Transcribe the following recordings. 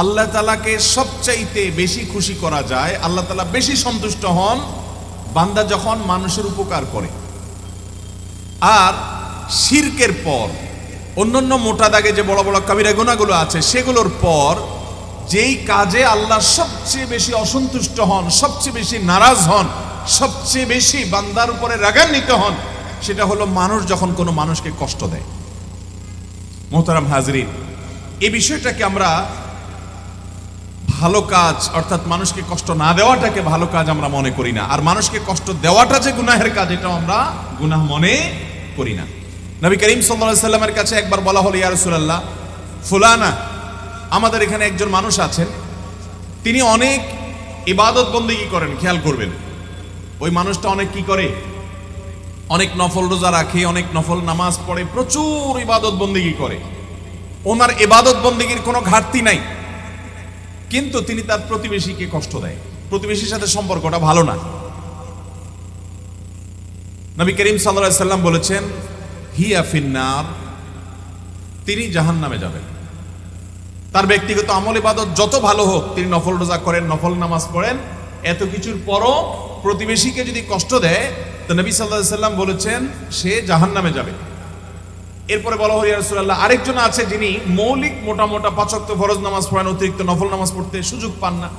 আল্লাহ তালাকে সবচাইতে বেশি খুশি করা যায়, আল্লাহ তালা বেশি সন্তুষ্ট হন বান্দা যখন মানুষের উপকার করে। আর শিরকের পর, অন্যান্য মোটা দাগে যে বড় বড় কাবিরা গোনাগুলো আছে, সেগুলোর পর যেই কাজে আল্লাহ সবচেয়ে বেশি অসন্তুষ্ট হন, সবচেয়ে বেশি নারাজ হন, সবচেয়ে বেশি বান্দার উপরে রাগান্বিত হন, সেটা হলো মানুষ যখন কোনো মানুষকে কষ্ট দেয়। মোহতারাম হাজরিন এই বিষয়টাকে আমরা ভালো কাজ, অর্থাৎ মানুষকে কষ্ট না দেওয়াটাকে ভালো কাজ আমরা মনে করি না। আর মানুষকে কষ্ট দেওয়াটা যে গুনাহের কাজ, এটাও আমরা গুনাহ মনে করি না। নবী করিম সাল্লামের কাছে একবার বলা হলো, ইয়া রাসূলুল্লাহ, ফুলানা, আমাদের এখানে একজন মানুষ আছেন, তিনি অনেক ইবাদত বন্দেগী করেন, খেয়াল করবেন। ওই মানুষটা অনেক কি করে? অনেক নফল রোজা রাখে, অনেক নফল নামাজ পড়ে, প্রচুর ইবাদত বন্দেগী করে। ওনার ইবাদত বন্দেগীর কোনো ঘাটতি নাই। কিন্তু তিনি তার প্রতিবেশীকে কষ্ট দেয়। প্রতিবেশীর সাথে সম্পর্কটা ভালো না। নবী করিম সাল্লাল্লাহু সাল্লাম বলেছেন, হিয়া ফিন্নার। তিনি জাহান নামে যাবেন। তার ব্যক্তিগত আমল ইবাদত যত ভালো হোক, তিনি নফল রোজা করেন, নফল নামাজ পড়েন, এত কিছুর পরও প্রতিবেশীকে যদি কষ্ট দেয়, তো নবী সাল্লাল্লাহু সাল্লাম বলেছেন, সে জাহান নামে যাবে। এরপরে বলা হল রাসূলুল্লাহ, আরেকজন আছে যিনি মৌলিক মোটা মোটা পাঁচক্ত ফরজ নামাজ পড়েন, অতিরিক্ত নফল নামাজ পড়তে সুযোগ পান না।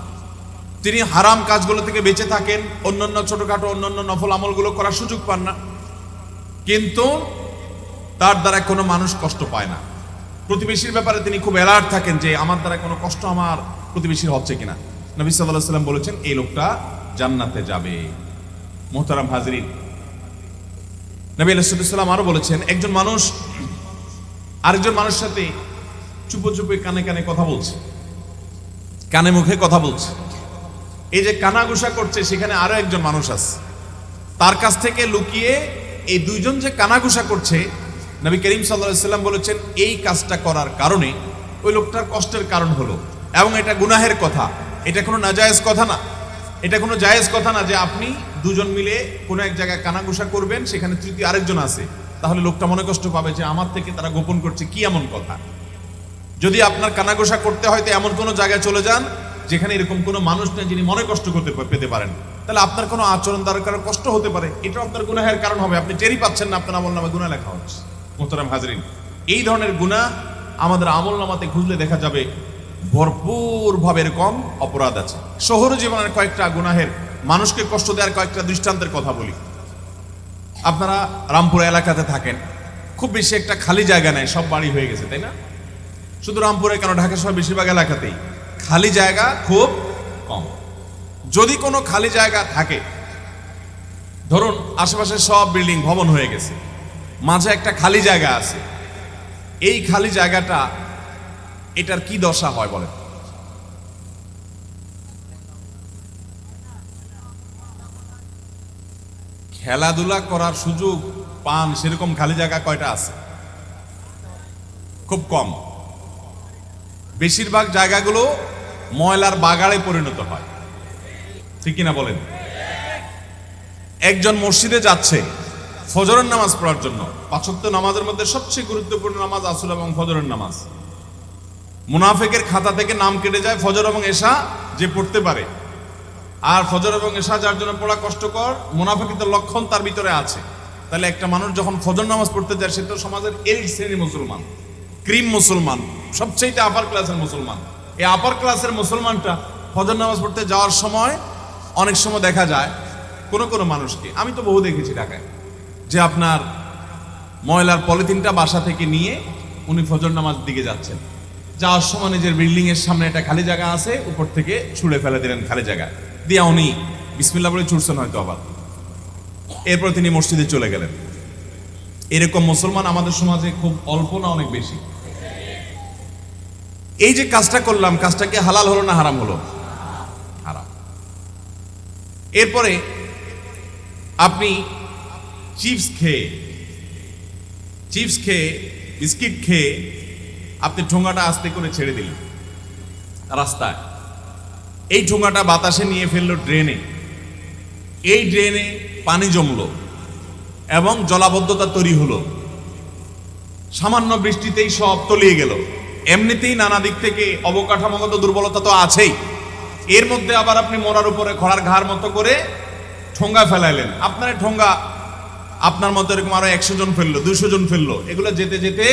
তিনি হারাম কাজগুলো থেকে বেঁচে থাকেন, অন্যান্য ছোটখাটো, অন্যান্য নফল আমলগুলো করার সুযোগ পান না। কিন্তু তার দ্বারা কোনো মানুষ কষ্ট পায় না। প্রতিবেশীর ব্যাপারে তিনি খুব অ্যালার্ট থাকেন যে আমার দ্বারা কোনো কষ্ট আমার প্রতিবেশীর হচ্ছে কিনা। নবী সাল্লাহ সাল্লাম বলেছেন, এই লোকটা জান্নাতে যাবে। মোহতারাম হাজরিন নবী আলাইসাল্লাম আরও বলেছেন, একজন মানুষ আরেকজন মানুষের সাথে চুপো চুপে কানে কানে কথা বলছে, কানে মুখে কথা বলছে। এই যে কানাঘুষা করছে, সেখানে আরও একজন মানুষ আছে। তার কাছ থেকে লুকিয়ে এই দুইজন যে কানাঘুষা করছে, নবী করিম সাল্লাহ সাল্লাম বলেছেন, এই কাজটা করার কারণে ওই লোকটার কষ্টের কারণ হলো, এবং এটা গুনাহের কথা। এটা কোনো নাজায়েজ কথা না। এটা কোনো জায়েজ কথা না যে আপনি দুজন মিলে কোনো এক জায়গায় কানাঘুষা করবেন, সেখানে তৃতীয় আরেকজন আছে। তাহলে লোকটা মনে কষ্ট পাবে যে আমার থেকে তারা গোপন করছে কি এমন কথা। যদি আপনার কানাঘোষা করতে হয় তো এমন কোনো জায়গায় চলে যান যেখানে এরকম কোনো মানুষ নেই যিনি মনে কষ্ট করতে পেতে পারেন। তাহলে আপনার কোনো আচরণ দ্বারা কারও কষ্ট হতে পারে। এটা আপনার গুনাহের কারণ হবে। আপনি টেরি পাচ্ছেন না আপনার আমল নামে গুণা লেখা হচ্ছে। মোহতারাম হাজরিন, এই ধরনের গুণা আমাদের আমল নামাতে খুঁজলে দেখা যাবে ভরপুর ভাবে এরকম অপরাধ আছে। শহর জীবনের কয়েকটা গুনাহের মানুষকে কষ্ট দেওয়ার কয়েকটা দৃষ্টান্তের কথা বলি। আপনারা রামপুর এলাকাতে থাকেন, খুব বেশি একটা খালি জায়গা নেই, সব বাড়ি হয়ে গেছে, তাই না? শুধু রামপুরে কেন, ঢাকা শহর বেশিরভাগ এলাকাতেই খালি জায়গা খুব কম। যদি কোনো খালি জায়গা থাকে, ধরুন আশেপাশে সব বিল্ডিং ভবন হয়ে গেছে, মাঝে একটা খালি জায়গা আছে, এই খালি জায়গাটা এটার কি দশা হয় বলেন? খেলাধুলা করার সুযোগ পান সেরকম খালি জায়গা কয়টা আছে? খুব কম। বেশিরভাগ জায়গাগুলো ময়লার বাগাড়ে পরিণত হয়। ঠিক কিনা বলেন? একজন মসজিদে যাচ্ছে, ফজরের নামাজ পড়ার জন্য। পাঁচত্ব নামাজের মধ্যে সবচেয়ে গুরুত্বপূর্ণ নামাজ আসল এবং ফজরের নামাজ। মুনাফেকের খাতা থেকে নাম কেটে যায় ফজর এবং এশা যে পড়তে পারে। আর ফজর এবং এশা যার জন্য পড়া কষ্টকর মুনাফেকিতের লক্ষণ তার ভিতরে আছে। তাহলে একটা মানুষ যখন ফজর নামাজ পড়তে যায়, সে তো সমাজের এলিট শ্রেণির মুসলমান, ক্রিম মুসলমান সবচেয়ে আপার ক্লাসের মুসলমান। এই আপার ক্লাসের মুসলমানটা ফজর নামাজ পড়তে যাওয়ার সময় অনেক সময় দেখা যায় কোনো কোনো মানুষকে, আমি তো বহু দেখেছি ঢাকায়, যে আপনার ময়লার পলিথিনটা বাসা থেকে নিয়ে উনি ফজর নামাজ দিকে যাচ্ছেন। যাওয়ার সময় নিজের বিল্ডিং এর সামনে একটা খালি জায়গা আছে, উপর থেকে ছুঁড়ে ফেলে দিলেন খালি জায়গা দিয়ে উনি বিসমিল্লা বলে ছুটছেন হয়তো আবার। এরপর তিনি মসজিদে চলে গেলেন। এরকম মুসলমান আমাদের সমাজে খুব অল্প না অনেক বেশি। এই যে কাজটা করলাম, কাজটা কি হালাল হলো না হারাম হলো? হারাম। এরপরে আপনি চিপস খেয়ে চিপস খেয়ে, বিস্কিট খেয়ে, আপনি ঠোঙাটা আস্তে করে ছেড়ে দিলেন। রাস্তায়। এই ঠোঙাটা বাতাসে নিয়ে ফেলল ড্রেনে। এই ড্রেনে পানি জমলো এবং জলাবদ্ধতা তৈরি হলো। সামান্য বৃষ্টিতেই সব তলিয়ে গেল। এমনিতেই নানা দিক থেকে অবকাঠামোগত দুর্বলতা তো আছেই। এর মধ্যে আবার আপনি মরার উপরে খড়ার ঘাড় মতো করে ঠোঙ্গা ফেলাইলেন। আপনার ঠোঙ্গা, আপনার মতো এরকম আরও একশো জন ফেলল দুশো জন ফেলল। এগুলো যেতে যেতে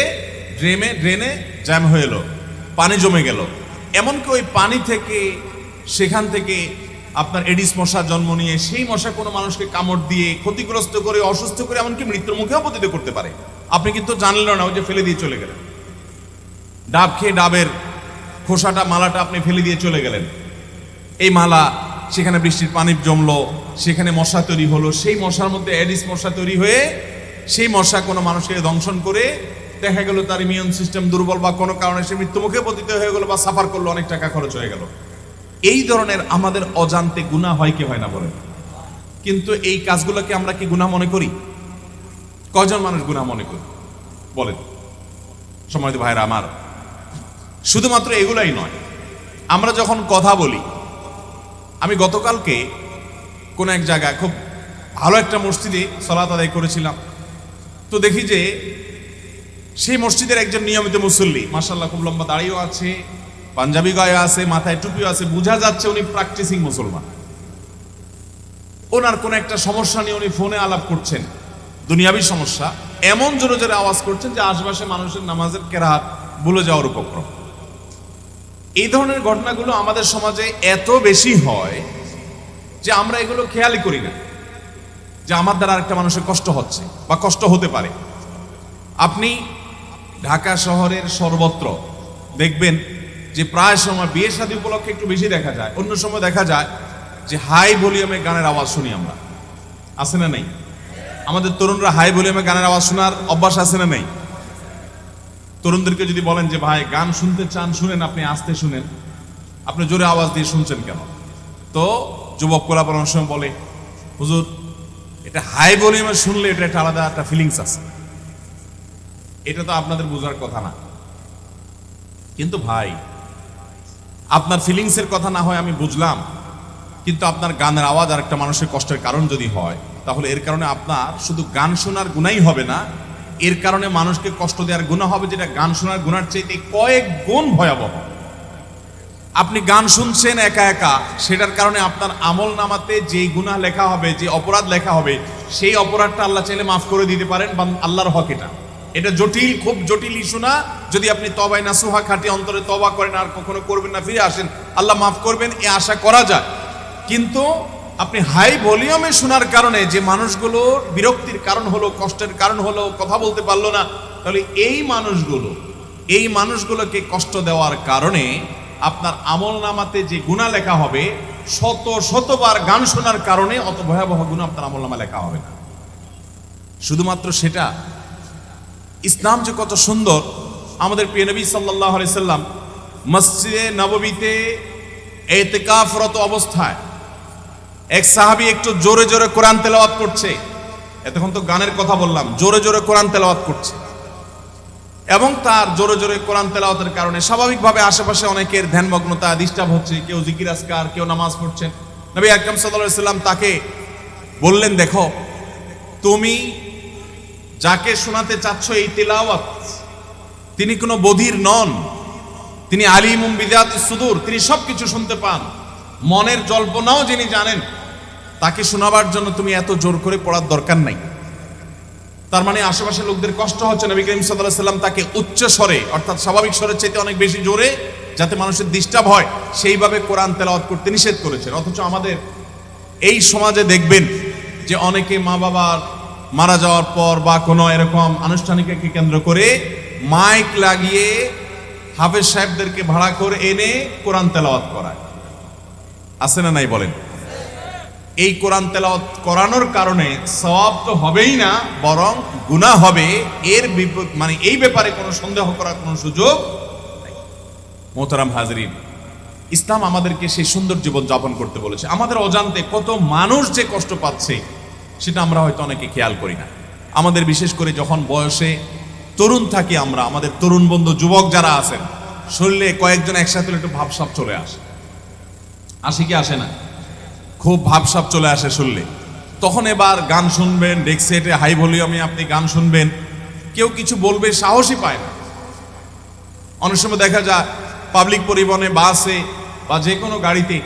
ড্রেনে ড্রেনে জ্যাম হয়ে এলো। পানি জমে গেল। এমনকি ওই পানি থেকে সেখান থেকে আপনার এডিস মশা জন্ম নিয়ে, সেই মশা কোনো মানুষকে কামড় দিয়ে ক্ষতিগ্রস্ত করে, অসুস্থ করে, এমনকি মৃত্যুর মুখেও পতিত করতে পারে। আপনি কিন্তু জানলেন না, ওই যে ফেলে দিয়ে চলে গেলেন। ডাব খেয়ে ডাবের খোসাটা, মালাটা আপনি ফেলে দিয়ে চলে গেলেন। এই মালা, সেখানে বৃষ্টির পানি জমলো, সেখানে মশা তৈরি হলো, সেই মশার মধ্যে অ্যাডিস মশা তৈরি হয়ে, সেই মশা কোনো মানুষকে দংশন করে, দেখা গেল তার ইমিউন সিস্টেম দুর্বল বা কোনো কারণে সে মৃত্যুমুখে পতিত হয়ে গেল বা সাফার করল, অনেক টাকা খরচ হয়ে গেল। এই ধরনের আমাদের অজান্তে গুণা হয় কি হয় না বলেন। কিন্তু এই কাজগুলোকে আমরা কি গুণা মনে করি? কজন মানুষ গুণা মনে করি? বলেন। সময় ভাইরা আমার, শুধুমাত্র এগুলাই নয়। আমরা যখন কথা বলি, আমি গতকালকে কোন এক জায়গায় খুব ভালো একটা মসজিদে সলাত আদায় করেছিলাম। তো দেখি যে সেই মসজিদের একজন নিয়মিত মুসল্লি মাসাল্লাহ খুব লম্বা দাঁড়িয়েও আছে পাঞ্জাবি গায়ে আছে, মাথায় টুপিও আছে, বোঝা যাচ্ছে উনি প্র্যাকটিসিং মুসলমান। ওনার কোন একটা সমস্যা নিয়ে উনি ফোনে আলাপ করছেন। দুনিয়াবি সমস্যা। এমন জোরে জোরে আওয়াজ করছেন যে আশপাশে মানুষের নামাজের কেরাত ভুলে যাওয়ার উপক্রম। এই ধরনের ঘটনাগুলো আমাদের সমাজে এত বেশি হয় যে আমরা এগুলো খেয়ালই করি না। যে আমার দ্বারা আরেকটা মানুষের কষ্ট হচ্ছে বা কষ্ট হতে পারে। আপনি ঢাকা শহরের সর্বত্র দেখবেন যে প্রায় সময় বিয়ে শাদী উপলক্ষে একটু বেশি দেখা যায়। অন্য সময় দেখা যায় যে হাই ভলিউমে গানের আওয়াজ শুনি আমরা। আছে না নেই? আমাদের তরুণরা হাই ভলিউমে গানের আওয়াজ শোনার অভ্যাস আছে না নেই? তরুণদেরকে যদি বলেন যে, ভাই, গান শুনতে চান, শুনেন আপনি, আসতে শুনেন। আপনি জোরে আওয়াজ দিয়ে শুনছেন কেন? তো যুবক অনেক সময় বলে, হুজুর, এটা হাই ভলিউমে শুনলে এটা একটা আলাদা একটা ফিলিংস আছে। এটা তো আপনাদের বোঝার কথা না। কিন্তু ভাই আপনার ফিলিংসের কথা না হয় আমি বুঝলাম, কিন্তু আপনার গানের আওয়াজ আর একটা মানুষের কষ্টের কারণ যদি হয়, তাহলে এর কারণে আপনার শুধু গান শোনার গুণাই হবে না, এর কারণে মানুষকে কষ্ট দেওয়ার গুণা হবে যেটা গান শোনার গুণার চাইতে কয়েক গুণ ভয়াবহ। আপনি গান শুনছেন একা একা, সেটার কারণে আপনার আমল নামাতে যেই গুনাহ লেখা হবে, যে অপরাধ লেখা হবে, সেই অপরাধটা আল্লাহ চাইলে মাফ করে দিতে পারেন, বা আল্লাহর হক এটা। এটা জটিল, খুব জটিল ইস্যু না। যদি আপনি তবাই না সুহা খাটি অন্তরে তবা করেন, আর কখনো করবেন না, ফিরে আসেন। আল্লাহ মাফ করবেন, এ আশা করা যায়। কিন্তু আপনি হাই ভলিউমে শোনার কারণে যে মানুষগুলো বিরক্তির কারণ হলো, কষ্টের কারণ হলো, কথা বলতে পারল না, তাহলে এই মানুষগুলো, এই মানুষগুলোকে কষ্ট দেওয়ার কারণে আপনার আমল নামাতে যে গুণা লেখা হবে, শত, শতবার গান শোনার কারণে অত ভয়াবহ গুণ আপনার আমল নামা লেখা হবে না। শুধুমাত্র সেটা ইসলাম যে কত সুন্দর, আমাদের প্রিয় নবী সাল্লাহ সাল্লাম মসজিদে নববীতে এতেকাফরত অবস্থায় এক সাহাবি একটু জোরে জোরে কোরআন তেলাওয়াত করছে। এতক্ষণ তো গানের কথা বললাম, জোরে জোরে কোরআন তেলাওয়াত করছে। এবং তার জোরে জোরে কোরআন তেলাওয়াতের কারণে স্বাভাবিকভাবে আশেপাশে অনেকের ধ্যানমগ্নতা, ডিস্টার্ব হচ্ছে, কেউ জিকির আসকার কেউ নামাজ পড়ছেন। নবী আকরাম সাল্লাল্লাহু সাল্লাম তাকে বললেন, দেখো, তুমি যাকে শোনাতে চাচ্ছ এই তেলাওয়াত, তিনি কোনো বধির নন। তিনি আলিমুম বিদাত সুদূর, তিনি সবকিছু শুনতে পান। মনের জল্পনাও যিনি জানেন, তাকে শোনাবার জন্য তুমি এত জোর করে পড়ার দরকার নাই। তার মানে আশেপাশে লোকদের কষ্ট হচ্ছে। নবী করিম সাল্লাহ সাল্লাম তাকে উচ্চ স্বরে, অর্থাৎ স্বাভাবিক স্বরের চাইতে অনেক বেশি জোরে, যাতে মানুষের ডিস্টার্ব হয়, সেইভাবে কোরআন তেলাওয়াত করতে নিষেধ করেছেন। অথচ আমাদের এই সমাজে দেখবেন যে অনেকে মা বাবার মারা যাওয়ার পর বা কোনো এরকম আনুষ্ঠানিককে কেন্দ্র করে মাইক লাগিয়ে হাফেজ সাহেবদেরকে ভাড়া করে এনে কোরআন তেলাওয়াত করায়। আছে না নাই বলেন? এই কোরআন তেলাওয়াত করানোর কারণে সওয়াব তো হবেই না, বরং গুনাহ হবে। এর মানে এই ব্যাপারে কোনো সন্দেহ করার কোনো সুযোগ। মোহতারাম হাজরিন, ইসলাম আমাদেরকে সেই সুন্দর জীবন যাপন করতে বলেছে। আমাদের অজান্তে কত মানুষ যে কষ্ট পাচ্ছে সেটা আমরা হয়তো অনেকে খেয়াল করি না। আমাদের বিশেষ করে যখন বয়সে তরুণ থাকি আমরা, আমাদের তরুণ বন্ধু যুবক যারা আছেন শরীরে কয়েকজন একসাথে একটু ভাবসাব চলে আসে। আসে কি আসে না? খুব ভাবসাব চলে আসে শুনলে। তখন এবার গান শুনবেন ডেক্সেটে হাই ভলিউমে আপনি গান শুনবেন, কেউ কিছু বলবে, সাহসই পায় না। অনেক সময় দেখা যায় পাবলিক পরিবহনে বাসে বা যে কোনো গাড়িতে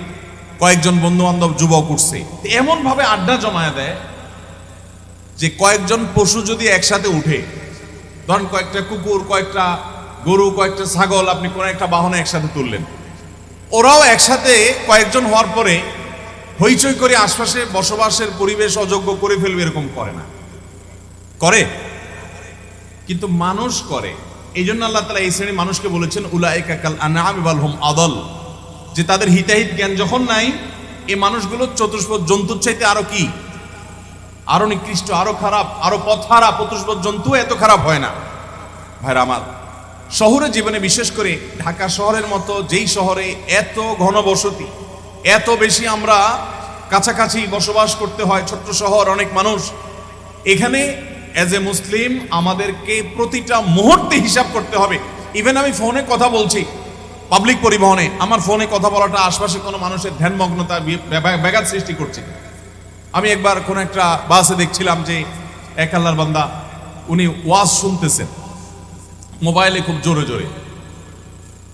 কয়েকজন বন্ধু বান্ধব যুবক উঠছে। এমনভাবে আড্ডা জমায়া দেয় যে কয়েকজন পশু যদি একসাথে উঠে ধরেন কয়েকটা কুকুর, কয়েকটা গরু, কয়েকটা ছাগল, আপনি কোনো একটা বাহনে একসাথে তুললেন। ওরাও একসাথে কয়েকজন হওয়ার পরে হইচই করে আশপাশে বসবাসের পরিবেশ অযোগ্য করে ফেলবে এরকম করে না। করে। কিন্তু মানুষ করে। এই জন্য আল্লাহ তালা এই শ্রেণির মানুষকে বলেছেন কাল আনাম হুম আদল। যে তাদের হিতাহিত জ্ঞান যখন নাই, এই মানুষগুলো চতুষ্প জন্তুর চাইতে আরও কি? আরও নিকৃষ্ট, আরও খারাপ, আরও পথহারা চতুষ্পদ জন্তু এত খারাপ হয় না। ভাইরা আমার, শহরে জীবনে বিশেষ করে ঢাকা শহরের মতো যেই শহরে এত ঘনবসতি, এত বেশি আমরা কাছাকাছি বসবাস করতে হয়, ছোট্ট শহর, অনেক মানুষ, এখানে অ্যাজ এ মুসলিম আমাদেরকে প্রতিটা মুহূর্তে হিসাব করতে হবে। ইভেন আমি ফোনে কথা বলছি পাবলিক পরিবহনে, আমার ফোনে কথা বলাটা আশপাশে কোনো মানুষের ধ্যানমগ্নতা ব্যাঘাত সৃষ্টি করছে। আমি একবার কোন একটা বাসে দেখছিলাম যে এক আল্লাহর বান্দা, উনি ওয়াজ শুনতেছেন। মোবাইলে খুব জোরে জোরে।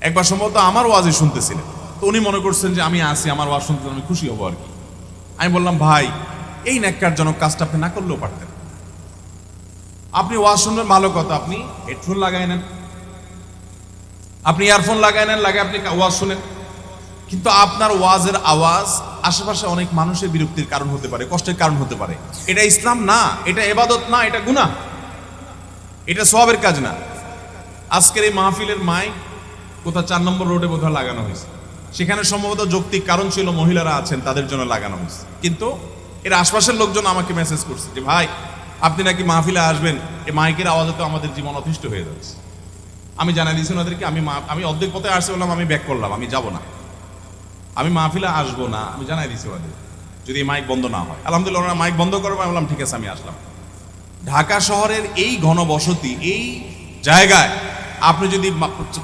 একবার সম্ভবত আমার ওয়াজই শুনতেছিলেন। তো উনি মনে করছেন যে আমি আসি আমার ওয়াজ শুনতে আমি খুশি হব আর কি। আমি বললাম, ভাই, এই ন্যাক্কারজনক কাজটা আপনি না করলেও পারতেন। আপনি ওয়াজ শুনবেন, ভালো কথা। আপনি হেডফোন লাগাই নেন। আপনি ইয়ারফোন লাগাই নেন লাগে আপনি ওয়াজ শুনেন। কিন্তু আপনার ওয়াজের আওয়াজ আশেপাশে অনেক মানুষের বিরক্তির কারণ হতে পারে, কষ্টের কারণ হতে পারে। এটা ইসলাম না, এটা এবাদত না, এটা গুনাহ। এটা সবের কাজ না। আজকের এই মাহফিলের মাইক কোথাও চার নম্বর রোডে বোধহয় লাগানো হয়েছে। সেখানে সম্ভবত যৌক্তিক কারণ ছিল মহিলারা আছেন, তাদের জন্য লাগানো হয়েছে। কিন্তু এর আশপাশের লোকজন আমাকে মেসেজ করছে যে, ভাই, আপনি নাকি মাহফিলে আসবেন? এই মাইকের আওয়াজে তো আমাদের জীবন অতিষ্ঠ হয়ে যাচ্ছে। আমি জানাই দিয়েছি ওনাদেরকে, আমি আমি অর্ধেক পথে আসতে বললাম, আমি ব্যাক করলাম, আমি যাব না। আমি মাহফিলে আসব না, আমি জানাই দিছি ওদের, যদি মাইক বন্ধ না হয়। আলহামদুলিল্লাহ, ওনারা মাইক বন্ধ করব, আমি বললাম, ঠিক আছে, আমি আসলাম। ঢাকা শহরের এই ঘনবসতি, এই জায়গায় আপনি যদি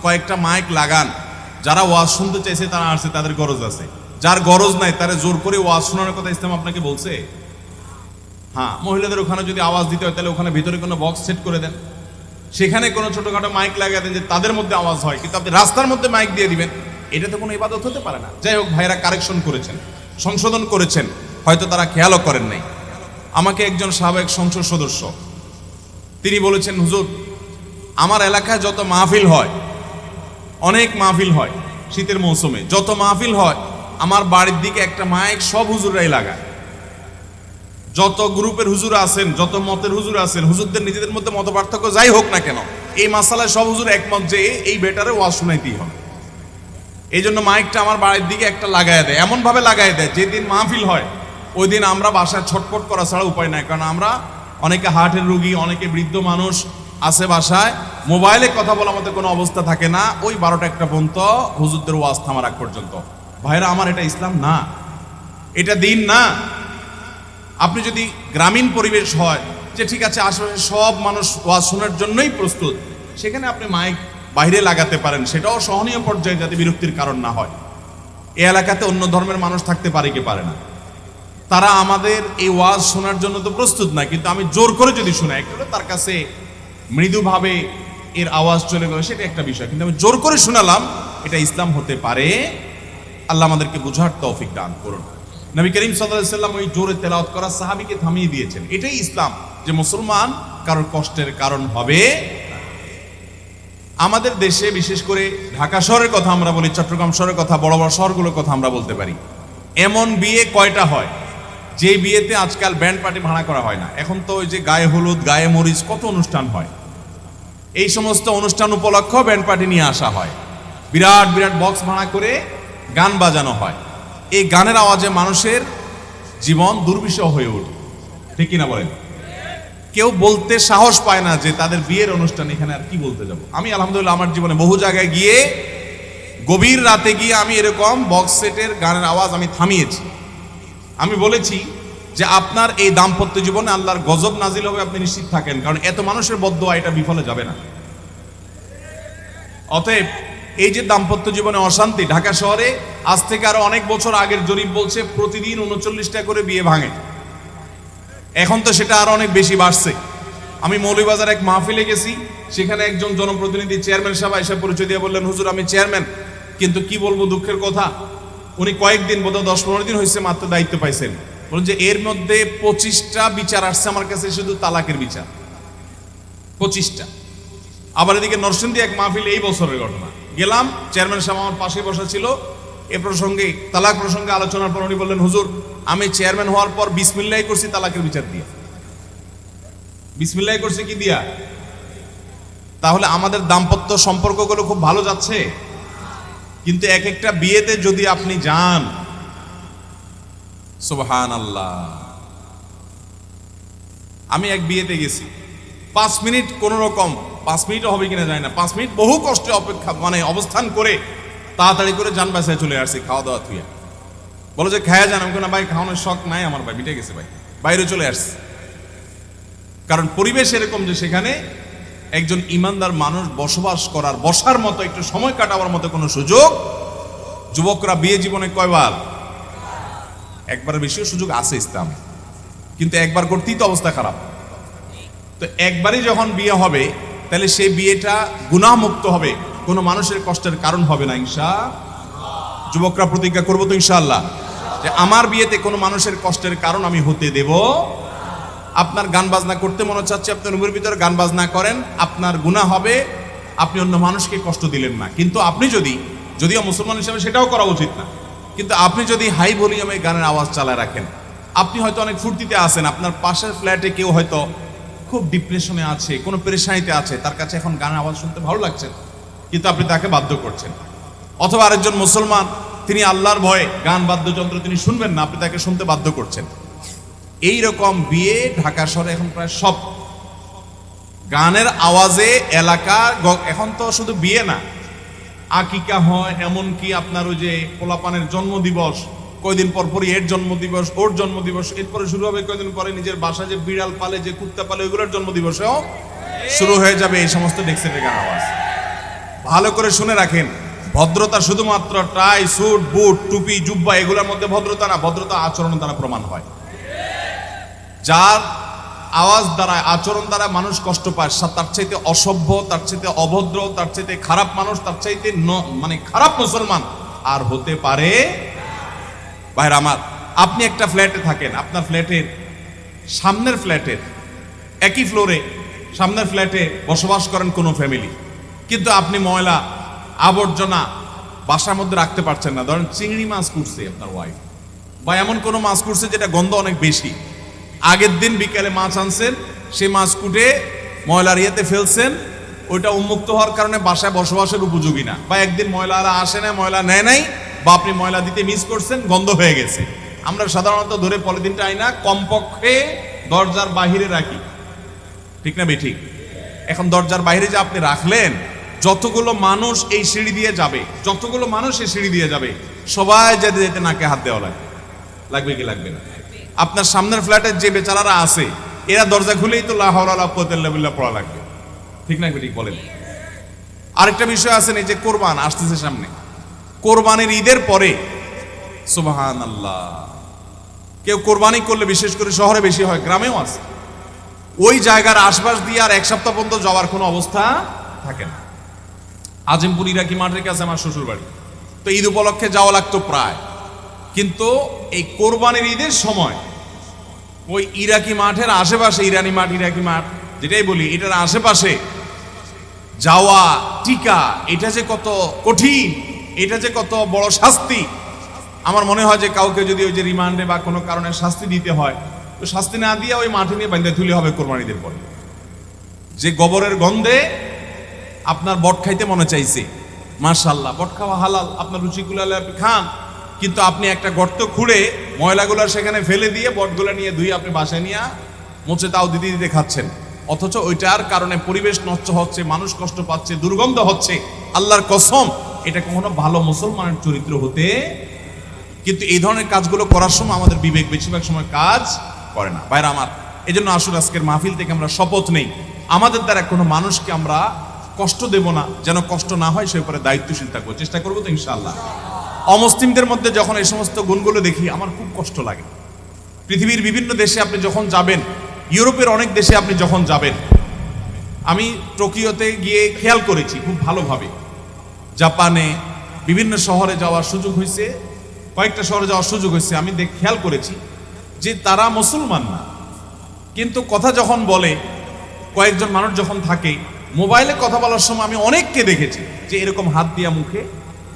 কয়েকটা মাইক লাগান, যারা ওয়াজ শুনতে চাইছে, তারা আসছে, তাদের গরজ আছে। যার গরজ নাই, তারা জোর করে ওয়াজ শোনানোর কথা ইসলাম আপনাকে বলছে। হ্যাঁ মহিলাদের ওখানে যদি আওয়াজ দিতে হয়, তাহলে ওখানে ভিতরে কোনো বক্স সেট করে দেন। সেখানে কোনো ছোটখাটো মাইক লাগিয়ে দেন যে তাদের মধ্যে আওয়াজ হয়, কিন্তু আপনি রাস্তার মধ্যে মাইক দিয়ে দিবেন। এটা তো কোনো ইবাদত হতে পারে না। যাই হোক, ভাইরা কারেকশন করেছেন, সংশোধন করেছেন, হয়তো তারা খেয়ালও করেন নাই। আমাকে একজন সাবেক সংসদ সদস্য, তিনি বলেছেন, হুজুর, আমার এলাকায় যত মাহফিল হয়, অনেক মাহফিল হয় শীতের মৌসুমে, যত মাহফিল হয়, আমার বাড়ির দিকে একটা মাইক সব হুজুররাই লাগায়। যত গ্রুপের হুজুর আছেন, যত মতের হুজুর আছেন, হুজুরদের নিজেদের মধ্যে মত পার্থক্য যাই হোক না কেন, এই মাসালায় সব হুজুর একমত যে, এই বেটারে ওয়াজ শুনাইতেই হবে। এই জন্য মাইকটা আমার বাড়ির দিকে একটা লাগাই দেয়, এমনভাবে লাগাই দেয়, যেদিন মাহফিল হয় ওই দিন আমরা বাসায় ছটপট করা ছাড়া উপায় নাই, কারণ আমরা অনেকে হার্টের রুগী, অনেকে বৃদ্ধ মানুষ আছে বাসায়, মোবাইলে কথা বলার মতো কোনো অবস্থা থাকে না, ওই বারোটা একটা পর্যন্ত হুজুরদের ওয়াজ থামার আগ পর্যন্ত। ভাইরা, আমার এটা ইসলাম না, এটা দিন না। আপনি যদি গ্রামীণ পরিবেশ হয়, যে ঠিক আছে, আশেপাশে সব মানুষ ওয়াজ শোনার জন্যই প্রস্তুত, সেখানে আপনি মাইক বাইরে লাগাতে পারেন, সেটাও সহনীয় পর্যায়ে যাতে বিরক্তির কারণ না হয়। এ এলাকাতে অন্য ধর্মের মানুষ থাকতে পারে কি পারে না। তারা আমাদের এই ওয়াজ শোনার জন্য তো প্রস্তুত না, কিন্তু আমি জোর করে যদি শোনাই, একটু তার কাছে মৃদুভাবে এর আওয়াজ চলে গেল, সেটা একটা বিষয়। কিন্তু আমি জোর করে শোনালাম, এটা ইসলাম হতে পারে। আল্লাহ আমাদেরকে বোঝার তৌফিক দান করুন। নবী করিম সাল্লাম ওই জোরে তেলাওয়াত করা সাহাবীকে থামিয়ে দিয়েছেন। এটাই ইসলাম, যে মুসলমান কারোর কষ্টের কারণ হবে। আমাদের দেশে, বিশেষ করে ঢাকা শহরের কথা আমরা বলি, চট্টগ্রাম শহরের কথা, বড় বড় শহরগুলোর কথা আমরা বলতে পারি। এমন বিয়ে কয়টা হয়? যে বিয়েতে আজকাল ব্যান্ড পার্টি ভাড়া করা হয় না। এখন তো ওই যে গায়ে হলুদ, গায়ে মরিচ, কত অনুষ্ঠান হয়। এই সমস্ত অনুষ্ঠান উপলক্ষ ব্যান্ড পার্টি নিয়ে আসা হয়। বিরাট বিরাট বক্স ভাড়া করে গান বাজানো হয়। এই গানের আওয়াজে মানুষের জীবন দুর্বিষহ হয়ে ওঠে। ঠিক কিনা বলেন? কেউ বলতে সাহস পায় না যে তাদের বিয়ের অনুষ্ঠান এখানে আর কি বলতে যাব। আমি আলহামদুলিল্লাহ আমার জীবনে বহু জায়গায় গিয়ে গভীর রাতে গিয়ে আমি এরকম বক্স সেটের গানের আওয়াজ আমি থামিয়েছি। আমি বলেছি যে আপনার এই দাম্পত্য জীবনে আল্লাহর গজব নাজিল হবে, আপনি নিশ্চিত থাকেন। কারণ এত মানুষের বদয়া এটা বিফলে যাবে না। অতএব এই যে দাম্পত্য জীবনে অশান্তি ঢাকা শহরে, আজ থেকে আরও অনেক বছর আগের জরিপ বলছে, প্রতিদিন উনচল্লিশটা করে বিয়ে ভাঙে। এখন তো সেটা আরও অনেক বেশি বাড়ছে। আমি মৌলভীবাজার এক মাহফিলে গেছি, সেখানে একজন জনপ্রতিনিধি চেয়ারম্যান সাহেব এসে পরিচয় দিয়ে বললেন, হুজুর, আমি চেয়ারম্যান, কিন্তু কি বলব দুঃখের কথা? উনি কয়েকদিন, বোধহয় দশ পনেরো দিন হয়েছে মাত্র দায়িত্ব পাইছেন। বলুন যে এর মধ্যে পঁচিশটা বিচার আসছে আমার কাছে, শুধু তালাকের বিচার। পঁচিশটা। আবার এদিকে নরসিংদী এক মাহফিল এই বছরের ঘটনা। গেলাম, চেয়ারম্যান সাহেব আমার পাশে বসা ছিল। এ প্রসঙ্গে, তালাক প্রসঙ্গে আলোচনার পর উনি বললেন, হুজুর আমি চেয়ারম্যান হওয়ার পর বিসমিল্লাহ করছি তালাকের বিচার দিয়ে। বিসমিল্লাহ করছি কি দিয়া? তাহলে আমাদের দাম্পত্য সম্পর্কগুলো খুব ভালো যাচ্ছে। কিন্তু এক একটা বিয়েতে যদি আপনি যান সুবহান আল্লাহ আমি এক বিয়েতে গেছি। পাঁচ মিনিট কোন রকম, পাঁচ মিনিটও হবে কিনা যায় না। পাঁচ মিনিট বহু কষ্টে অপেক্ষা মানে অবস্থান করে তাড়াতাড়ি করে যান বাসায় চলে আসছি খাওয়া দাওয়া থুয়া বলো যে, খায়া যান। আমি কোনো ভাই, খাওয়ানোর শখ নাই আমার ভাই, মিটে গেছে ভাই। বাইরে চলে আসছি। কারণ পরিবেশ এরকম যে সেখানে একজন ইমানদার মানুষ বসবাস করার, বসার মতো একটু সময় কাটাবার মতো কোনো সুযোগ যুবকরা বিয়ে জীবনে কয়বার একবার বেশিও সুযোগ আছে ইসলামে। কিন্তু একবার করতেই তো অবস্থা খারাপ। তো একবারই যখন বিয়ে হবে, তাহলে সেই বিয়েটা গুণামুক্ত হবে। কোনো মানুষের কষ্টের কারণ হবে না, ইনশা যুবকরা প্রতিজ্ঞা করব তো ইনশাআল্লাহ যে আমার বিয়েতে কোনো মানুষের কষ্টের কারণ আমি হতে দেব। আপনার গান বাজনা করতে মনে চাচ্ছে আপনি রুমের ভিতরে গান বাজনা করেন, আপনার গুণা হবে, আপনি অন্য মানুষকে কষ্ট দিলেন না। কিন্তু আপনি যদি, যদিও মুসলমান হিসেবে সেটাও করা উচিত না, কিন্তু আপনি যদি হাই ভলিউমে গানের আওয়াজ চালায় রাখেন, আপনি হয়তো অনেক ফুর্তিতে আছেন, আপনার পাশের ফ্ল্যাটে কেউ হয়তো খুব ডিপ্রেশনে আছে, কোনো পেরেশানিতে আছে, তার কাছে এখন গানের আওয়াজ শুনতে ভালো লাগছে কিন্তু আপনি তাকে বাধ্য করছেন। অথবা আরেকজন মুসলমান তিনি আল্লাহর ভয়ে গান বাদ্যযন্ত্র তিনি শুনবেন না, আপনি তাকে শুনতে বাধ্য করছেন। এই রকম বিয়ে ঢাকা শহরে এখন প্রায় সব। গানের আওয়াজে এলাকা এখন তো শুধু বিয়ে না। আকিকা হয়, এমনকি আপনার ওই যে পোলাপানের জন্মদিবস, কয়দিন পর পরই এর জন্মদিবস, ওর জন্মদিবস, এরপরে শুরু হবে কয়দিন পরে নিজের বাসা যে বিড়াল পালে, যে কুত্তা পালে, ওইগুলোর জন্মদিবসেও শুরু হয়ে যাবে এই সমস্ত ডেক্সেটের গান আওয়াজ। ভালো করে শুনে রাখেন। ভদ্রতা শুধুমাত্র টাই, স্যুট, বুট, টুপি, জুব্বা, এগুলোর মধ্যে ভদ্রতা না, ভদ্রতা আচরণ দ্বারা প্রমাণ হয়। যার আওয়াজ দ্বারা, আচরণ দ্বারা মানুষ কষ্ট পায় তার চাইতে অসভ্য, তার চাইতে অভদ্র, তার চাইতে খারাপ মানুষ, তার চাইতে মানে খারাপ মুসলমান আর হতে পারে ভাইর আমার, আপনি একটা ফ্ল্যাটে থাকেন, আপনার ফ্ল্যাটের সামনের ফ্ল্যাটের একই ফ্লোরে সামনের ফ্ল্যাটে বসবাস করেন কোনো ফ্যামিলি কিন্তু আপনি ময়লা আবর্জনা বাসার মধ্যে রাখতে পারছেন না। ধরেন চিংড়ি মাছ করছে আপনার ওয়াইফ বা এমন কোনো মাছ করছে যেটা গন্ধ অনেক বেশি। আগের দিন বিকেলে মাছ আনছেন সেই মাছ কুটে ময়লার ইয়েতে ফেলছেন, ওইটা উন্মুক্ত হওয়ার কারণে বাসায় বসবাসের উপযোগী না। বা একদিন ময়লারা আসে না ময়লা নেয় নাই, বা আপনি ময়লা দিতে মিস করছেন, গন্ধ হয়ে গেছে। আমরা সাধারণত ধরে পলিথিনটা আইনা কমপক্ষে দরজার বাহিরে রাখি। ঠিক না বে ঠিক? এখন দরজার বাইরে যে আপনি রাখলেন যতগুলো মানুষ এই সিঁড়ি দিয়ে যাবে, যতগুলো মানুষ এই সিঁড়ি দিয়ে যাবে, সবাই যেতে যেতে নাকে হাত দেওয়া লাগবে। লাগবে কি লাগবে না? আপনার সামনের ফ্ল্যাটের যে বেচারারা আছে, এরা দরজা খুলেই তো লাহরাল্লাহ পড়া লাগবে। ঠিক না ঠিক বলেন? আরেকটা বিষয় আছে এই যে কোরবান আসতেছে সামনে। কোরবানির ঈদের পরে সুবাহান আল্লাহ কেউ কোরবানি করলে বিশেষ করে শহরে বেশি হয়, গ্রামেও আছে। ওই জায়গার আশপাশ দিয়ে আর এক সপ্তাহ পর্যন্ত যাওয়ার কোনো অবস্থা থাকে না। আজিমপুর ইরাকি মাঠের কাছে আমার শ্বশুর বাড়ি তো ঈদ উপলক্ষে যাওয়া লাগতো প্রায়। কিন্তু এই কোরবানির ঈদের সময় ওই ইরাকি মাঠের আশেপাশে, ইরানি মাঠ, ইরাকি মাঠ, যেটাই বলি, এটার আশেপাশে যাওয়া, টিকা, এটা যে কত কঠিন, এটা যে কত বড় শাস্তি। আমার মনে হয় যে কাউকে যদি ওই যে রিমান্ডে বা কোনো কারণে শাস্তি দিতে হয়, তো শাস্তি না দিয়ে ওই মাঠে নিয়ে বান্ধে তুলে হবে কোরবানিদের পরে। যে গোবরের গন্ধে আপনার বট খাইতে মনে চাইছে। মার্শাল্লাহ বট খাওয়া হালাল, আপনার রুচিগুলো আপনি খান। কিন্তু আপনি একটা গর্ত খুঁড়ে ময়লাগুলো সেখানে ফেলে দিয়ে বটগুলো নিয়ে ধুয়ে আপনি বাসায় নিয়ে মুছে তাও দিতে দিতে খাচ্ছেন। অথচ ওইটার কারণে পরিবেশ নষ্ট হচ্ছে, মানুষ কষ্ট পাচ্ছে, দুর্গন্ধ হচ্ছে। আল্লাহর কসম, এটা কখনো ভালো মুসলমানের চরিত্র হতে কিন্তু এই ধরনের কাজগুলো করার সময় আমাদের বিবেক বেশিরভাগ সময় কাজ করে না। বাইরে আমার এই জন্য আসুন আজকের মাহফিল থেকে আমরা শপথ নেই। আমাদের দ্বারা কোনো মানুষকে আমরা কষ্ট দেব না, যেন কষ্ট না হয়, সে উপরে দায়িত্বশীল থাকব। চেষ্টা করব তো ইনশাআল্লাহ। অমুসলিমদের মধ্যে যখন এই সমস্ত গুণগুলো দেখি, আমার খুব কষ্ট লাগে। পৃথিবীর বিভিন্ন দেশে আপনি যখন যাবেন, ইউরোপের অনেক দেশে আপনি যখন যাবেন, আমি টোকিওতে গিয়ে খেয়াল করেছি খুব ভালোভাবে। জাপানে বিভিন্ন শহরে যাওয়ার সুযোগ হয়েছে, কয়েকটা শহরে যাওয়ার সুযোগ হয়েছে, আমি দেখ, খেয়াল করেছি যে তারা মুসলমান না। কিন্তু কথা যখন বলে, কয়েকজন মানুষ যখন থাকে মোবাইলে কথা বলার সময় আমি অনেককে দেখেছি যে এরকম হাত দিয়া মুখে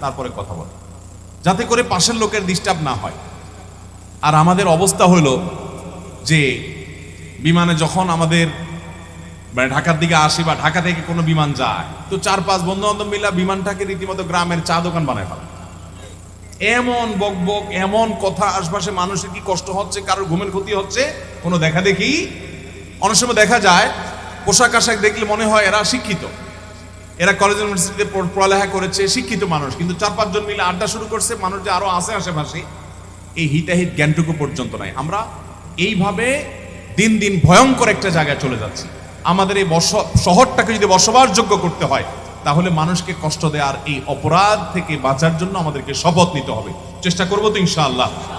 তারপরে কথা বলে। যাতে করে পাশের লোকের ডিস্টার্ব না হয়। আর আমাদের অবস্থা হলো যে বিমানে যখন আমাদের মানে ঢাকার দিকে আসি বা ঢাকা থেকে কোনো বিমান যায়, তো চার পাঁচ বন্ধু বান্ধব মিলা বিমানটাকে রীতিমতো গ্রামের চা দোকান বানায় ফেলে। এমন বক বক এমন কথা আশপাশে মানুষের কি কষ্ট হচ্ছে, কারোর ঘুমের ক্ষতি হচ্ছে, কোনো দেখা দেখি? অনেক সময় দেখা যায় পোশাক আশাক দেখলে মনে হয় এরা শিক্ষিত। এরা কলেজ ইউনিভার্সিটিতে পড়ালেখা করেছে, শিক্ষিত মানুষ। কিন্তু চার, পাঁচজন মিলে আড্ডা শুরু করছে, মানুষ যে আরও আছে আশেপাশে, এই হিতাহিত জ্ঞানটুকু পর্যন্ত নাই। আমরা এইভাবে দিন দিন ভয়ঙ্কর একটা জায়গায় চলে যাচ্ছি। আমাদের এই বস, শহরটাকে যদি বসবাসযোগ্য করতে হয়, তাহলে মানুষকে কষ্ট দেওয়ার এই অপরাধ থেকে বাঁচার জন্য আমাদেরকে শপথ নিতে হবে। চেষ্টা করব তো ইনশাআল্লাহ।